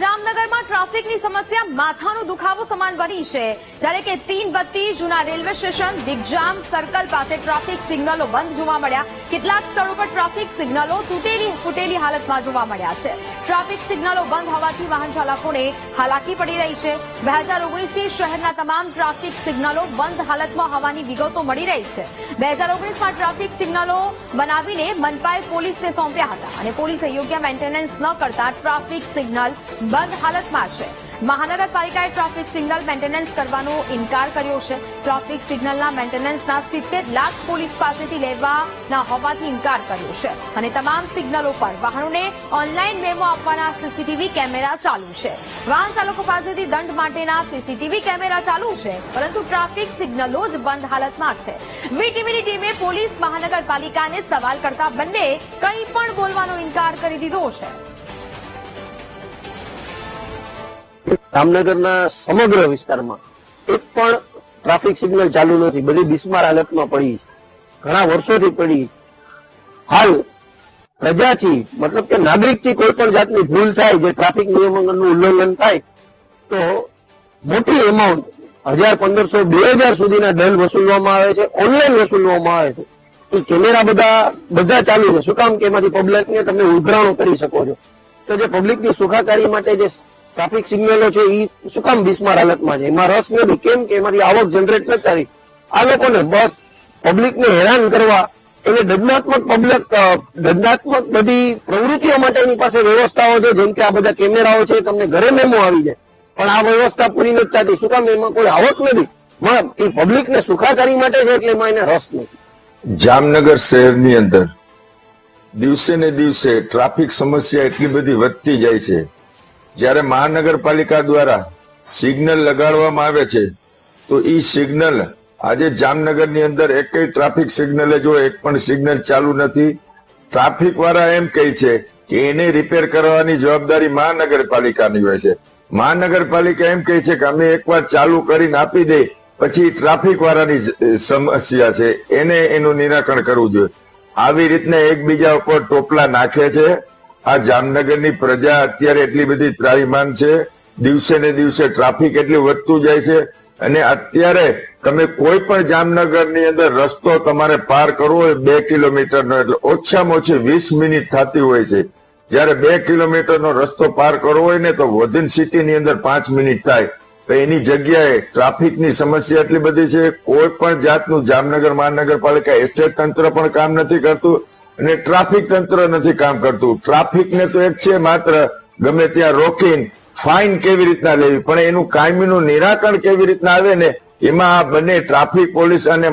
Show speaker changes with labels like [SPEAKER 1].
[SPEAKER 1] જામનગરમાં ટ્રાફિકની સમસ્યા, માથાનો દુખાવો સમાન બની છે. જ્યારે કે તીન બત્તી જૂના રેલવે સ્ટેશન, દિગ્જામ સર્કલ પાસે ટ્રાફિક સિગ્નલો બંધ જોવા મળ્યા. કેટલાક સ્થળો પર ટ્રાફિક સિગ્નલો તૂટેલી ફૂટેલી હાલતમાં જોવા મળ્યા છે. ટ્રાફિક સિગ્નલો બંધ હોવાથી વાહન ચાલકોને હાલાકી પડી રહી છે. બે હજાર ઓગણીસથી શહેરના તમામ ટ્રાફિક સિગ્નલો બંધ હાલતમાં હોવાની વિગતો મળી રહી છે. બે હજાર ઓગણીસમાં ટ્રાફિક સિગ્નલો બનાવીને મનપાએ પોલીસને સોંપ્યા હતા અને પોલીસે યોગ્ય મેન્ટેનન્સ ન કરતા ટ્રાફિક સિગ્નલ બંધ હાલતમાં છે. મહાનગરપાલિકાએ ટ્રાફિક સિગ્નલ મેન્ટેનન્સ કરવાનો ઇનકાર કર્યો છે. ટ્રાફિક સિગ્નલના મેન્ટેનન્સના સિત્તેર લાખ પોલીસ પાસેથી લેવાના હોવાથી ઇનકાર કર્યો છે. અને તમામ સિગ્નલો પર વાહનોને ઓનલાઈન મેમો આપવાના સીસીટીવી કેમેરા ચાલુ છે. વાહન ચાલકો પાસેથી દંડ માટેના સીસીટીવી કેમેરા ચાલુ છે. પરંતુ ટ્રાફિક સિગ્નલો જ બંધ હાલતમાં છે. વીટીવીની ટીમે પોલીસ મહાનગરપાલિકાને સવાલ કરતા બંને કંઈ પણ બોલવાનો ઇનકાર કરી દીધો છે.
[SPEAKER 2] જામનગરના સમગ્ર વિસ્તારમાં એક પણ ટ્રાફિક સિગ્નલ ચાલુ નથી. બધી બિસ્માર હાલતમાં પડી ઘણા વર્ષોથી પડી હાલ પ્રજાથી, મતલબ કે નાગરિકથી કોઈ પણ જાતની ભૂલ થાય, જે ટ્રાફિક નિયમોનું ઉલ્લંઘન થાય, તો મોટી એમાઉન્ટ હજાર પંદરસો બે હજાર સુધીના દંડ વસૂલવામાં આવે છે ઓનલાઈન વસૂલવામાં આવે છે. એ કેમેરા બધા બધા ચાલુ છે. શું કામ કે એમાંથી પબ્લિકને તમે ઉઘરાણો કરી શકો છો? તો જે પબ્લિકની સુખાકારી માટે જે ટ્રાફિક સિગ્નલો છે એ શું કામ બિસ્માર હાલતમાં છે. એમાં રસ નથી. કેમ કે એમાંથી આવક જનરેટ નથી થતી. આ લોકોને બસ પબ્લિકને હેરાન કરવા એટલે દંડાત્મક પબ્લિક દંડાત્મક બધી પ્રવૃત્તિઓ માટે એની પાસે વ્યવસ્થાઓ છે. જેમ કે આ બધા કેમેરાઓ છે. તમને ઘરે મેમો આવી જાય. પણ આ વ્યવસ્થા પૂરી નથી થતી. શું કામ એમાં કોઈ આવક નથી. એ પબ્લિકને સુખાકારી માટે છે એટલે એમાં એને રસ નથી.
[SPEAKER 3] જામનગર શહેરની અંદર દિવસે ને દિવસે ટ્રાફિક સમસ્યા એટલી બધી વધતી જાય છે જ્યારે મહાનગરપાલિકા દ્વારા સિગ્નલ લગાડવામાં આવે છે, તો ઈ સિગ્નલ આજે જામનગરની અંદર એક ટ્રાફિક સિગ્નલે જો એક પણ સિગ્નલ ચાલુ નથી. ટ્રાફિક વાળા એમ કહે છે કે એને રિપેર કરવાની જવાબદારી મહાનગરપાલિકાની હોય છે. મહાનગરપાલિકા એમ કહે છે કે અમે એકવાર ચાલુ કરીને આપી દે, પછી ટ્રાફિક વાળાની સમસ્યા છે. એને એનું નિરાકરણ કરવું જોઈએ. આવી રીતના એકબીજા ઉપર ટોપલા નાખે છે. આ જામનગરની પ્રજા અત્યારે એટલી બધી ત્રાહીમાન છે. દિવસે ને દિવસે ટ્રાફિક એટલું વધતું જાય છે. અને અત્યારે તમે કોઈ પણ જામનગરની અંદર રસ્તો તમારે પાર કરવો હોય બે કિલોમીટરનો, એટલે ઓછામાં ઓછી વીસ મિનિટ થતી હોય છે. જ્યારે બે કિલોમીટરનો રસ્તો પાર કરવો હોય ને તો વોધન સિટીની અંદર પાંચ મિનિટ થાય. તો એની જગ્યાએ ટ્રાફિકની સમસ્યા એટલી બધી છે. કોઈ પણ જાતનું જામનગર, મહાનગરપાલિકા, એસ્ટેટ તંત્ર પણ કામ નથી કરતું. અને ટ્રાફિક તંત્ર નથી કામ કરતું. ટ્રાફિકને તો એક છે માત્ર ગમે ત્યાં રોકીને ફાઇન કેવી રીતના લેવી, પણ એનું કાયમીનું નિરાકરણ કેવી રીતના આવે ને, એમાં આ બંને ટ્રાફિક પોલીસ અને